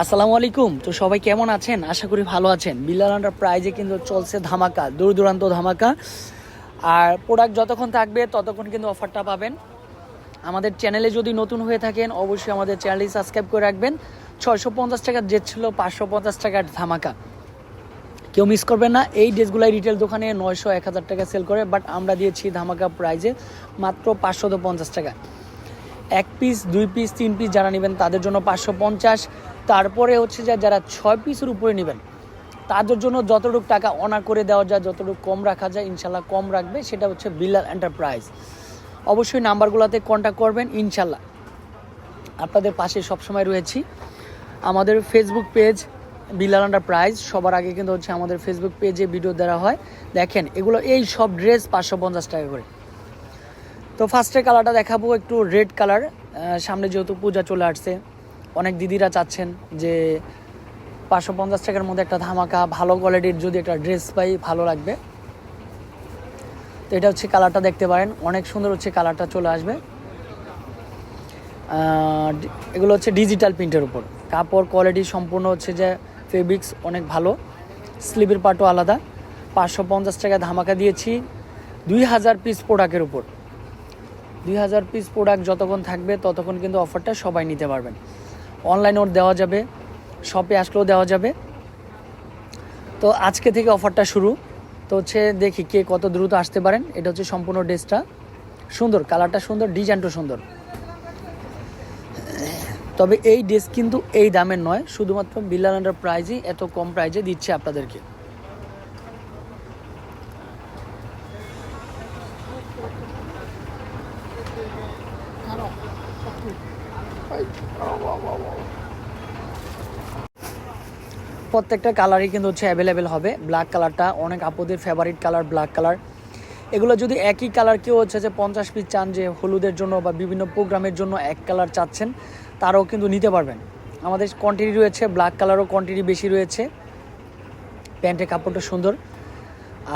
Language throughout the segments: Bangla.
আসসালামু আলাইকুম। তো সবাই কেমন আছেন? আশা করি ভালো আছেন। বিল্লাল প্রাইজে কিন্তু চলছে ধামাকা দূর দূরান্ত ধামাকা। আর প্রোডাক্ট যতক্ষণ থাকবে, ততক্ষণ কিন্তু অফারটা পাবেন। আমাদের চ্যানেলে যদি নতুন হয়ে থাকেন, অবশ্যই আমাদের চ্যানেলটি সাবস্ক্রাইব করে রাখবেন। ছয়শো পঞ্চাশ টাকার জেট ছিল, পাঁচশো পঞ্চাশ টাকার ধামাকা। কেউ মিস করবেন না, এই ড্রেসগুলাই রিটেল দোকানে নয়শো, এক হাজার টাকা সেল করে বাট আমরা দিয়েছি ধামাকা প্রাইজে মাত্র পাঁচশো পঞ্চাশ টাকা। এক পিস দুই পিস তিন পিস যারা নেবেন তাদের জন্য পাঁচশো পঞ্চাশ। তারপরে হচ্ছে যে যারা ছয় পিসের উপরে নেবেন, তাদের জন্য যতটুকু টাকা অনা করে দেওয়া যায়, যতটুকু কম রাখা যায়, ইনশাল্লাহ কম রাখবে, সেটা হচ্ছে বিল্লাল এন্টারপ্রাইজ অবশ্যই নাম্বারগুলোতে কন্ট্যাক্ট করবেন, ইনশাল্লাহ। আপনাদের পাশে সবসময় রয়েছি। আমাদের ফেসবুক পেজ বিল্লাল এন্টারপ্রাইজ সবার আগে কিন্তু হচ্ছে আমাদের ফেসবুক পেজে ভিডিও দেওয়া হয়। দেখেন, এগুলো এই সব ড্রেস পাঁচশো পঞ্চাশ টাকা করে। তো ফার্স্টে কালারটা দেখাবো একটু রেড কালার সামনে যেহেতু পূজা চলে আসছে, অনেক দিদিরা চাচ্ছেন যে পাঁচশো পঞ্চাশ টাকার মধ্যে একটা ধামাকা, ভালো কোয়ালিটির যদি একটা ড্রেস পাই, ভালো লাগবে। তো এটা হচ্ছে কালারটা দেখতে পারেন, অনেক সুন্দর হচ্ছে কালারটা চলে আসবে। এগুলো হচ্ছে ডিজিটাল প্রিন্টের উপর। কাপড় কোয়ালিটি সম্পূর্ণ হচ্ছে যে ফেব্রিক্স অনেক ভালো স্লিভের পাটও আলাদা। পাঁচশো পঞ্চাশ টাকা ধামাকা দিয়েছি, দুই হাজার পিস প্রোডাক্টের উপর। দুই হাজার পিস প্রোডাক্ট যতক্ষণ থাকবে, ততক্ষণ কিন্তু অফারটা সবাই নিতে পারবেন। অনলাইন ওর দেওয়া যাবে শপে আসলেও দেওয়া যাবে। তো আজকে থেকে অফারটা শুরু। তো হচ্ছে দেখি কে কত দ্রুত আসতে পারেন। এটা হচ্ছে সম্পূর্ণ ড্রেসটা। সুন্দর কালারটা সুন্দর ডিজাইনটা সুন্দর। তবে এই ড্রেস কিন্তু এই দামের নয়, শুধুমাত্র আন্ডার প্রাইজই এত কম প্রাইজে দিচ্ছে আপনাদেরকে। প্রত্যেকটা কালারই কিন্তু হচ্ছে অ্যাভেলেবেল হবে। ব্ল্যাক কালারটা অনেক আপুদের ফেভারিট কালার ব্ল্যাক কালার এগুলো যদি একই কালার কেউ হচ্ছে যে পঞ্চাশ পিস চান যে হলুদের জন্য বা বিভিন্ন প্রোগ্রামের জন্য এক কালার চাচ্ছেন, তারাও কিন্তু নিতে পারবেন। আমাদের কোয়ান্টিটি রয়েছে ব্ল্যাক কালারও কোয়ান্টিটি বেশি রয়েছে। প্যান্টের কাপড়টা সুন্দর।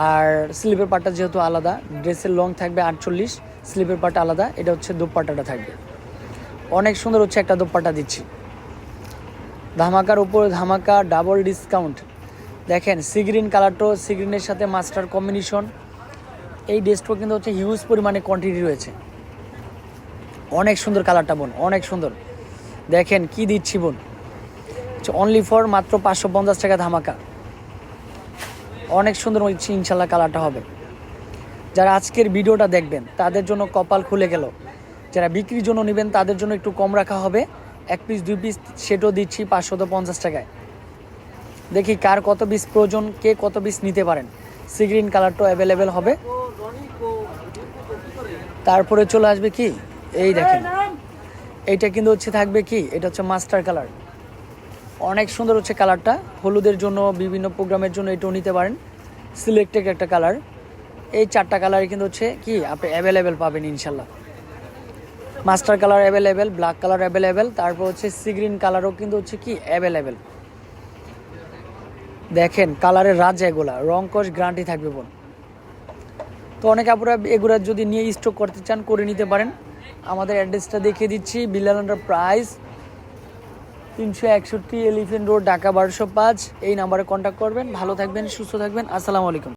আর স্লিপের পাটটা যেহেতু আলাদা ড্রেসের লং থাকবে আটচল্লিশ। স্লিপের পাটটা আলাদা, এটা হচ্ছে দোপাট্টাটা থাকবে। অনেক সুন্দর হচ্ছে একটা দোপাট্টা দিচ্ছি। ধামাকার উপর ধামাকা ডাবল ডিসকাউন্ট দেখেন সিগ্রিন কালারটাও সিগ্রিনের সাথে মাস্টার কম্বিনেশন এই ড্রেসটাও কিন্তু হচ্ছে হিউজ পরিমাণে কোয়ান্টিটি রয়েছে। অনেক সুন্দর কালারটা বোন, অনেক সুন্দর। দেখেন কি দিচ্ছি বোন। অনলি ফর মাত্র পাঁচশো পঞ্চাশ টাকা ধামাকা। অনেক সুন্দর ইনশাল্লাহ কালারটা হবে। যারা আজকের ভিডিওটা দেখবেন, তাদের জন্য কপাল খুলে গেল। যারা বিক্রির জন্য নেবেন, তাদের জন্য একটু কম রাখা হবে। এক পিস দুই পিস সেটাও দিচ্ছি পাঁচশত পঞ্চাশ টাকায়। দেখি কার কত পিস প্রয়োজন, কে কত পিস নিতে পারেন। সিগ্রিন কালারটাও অ্যাভেলেবেল হবে। তারপরে চলে আসবে কি? এই দেখেন। এইটা কিন্তু হচ্ছে থাকবে কি? এটা হচ্ছে মাস্টার কালার অনেক সুন্দর হচ্ছে কালারটা হলুদের জন্য, বিভিন্ন প্রোগ্রামের জন্য এটাও নিতে পারেন। সিলেক্টেড একটা কালার এই চারটা কালারই কিন্তু হচ্ছে কি, আপনি অ্যাভেলেবেল পাবেন ইনশাল্লাহ master colour available black colour available তারপর হচ্ছে সিগ্রিন কালারও কিন্তু হচ্ছে কি অ্যাভেলেবেল দেখেন কালারের রাজ এগুলা, রং কস গ্যারান্টি থাকবে বোন তো অনেক আপুরা এগুলা যদি নিয়ে স্টক করতে চান, করে নিতে পারেন। আমাদের অ্যাড্রেসটা দেখিয়ে দিচ্ছি বিল্লাল প্রাইস তিনশো একষট্টি এলিফেন্ট রোড ঢাকা বারোশো পাঁচ। এই নাম্বারে কন্ট্যাক্ট করবেন। ভালো থাকবেন, সুস্থ থাকবেন। আসসালামু আলাইকুম।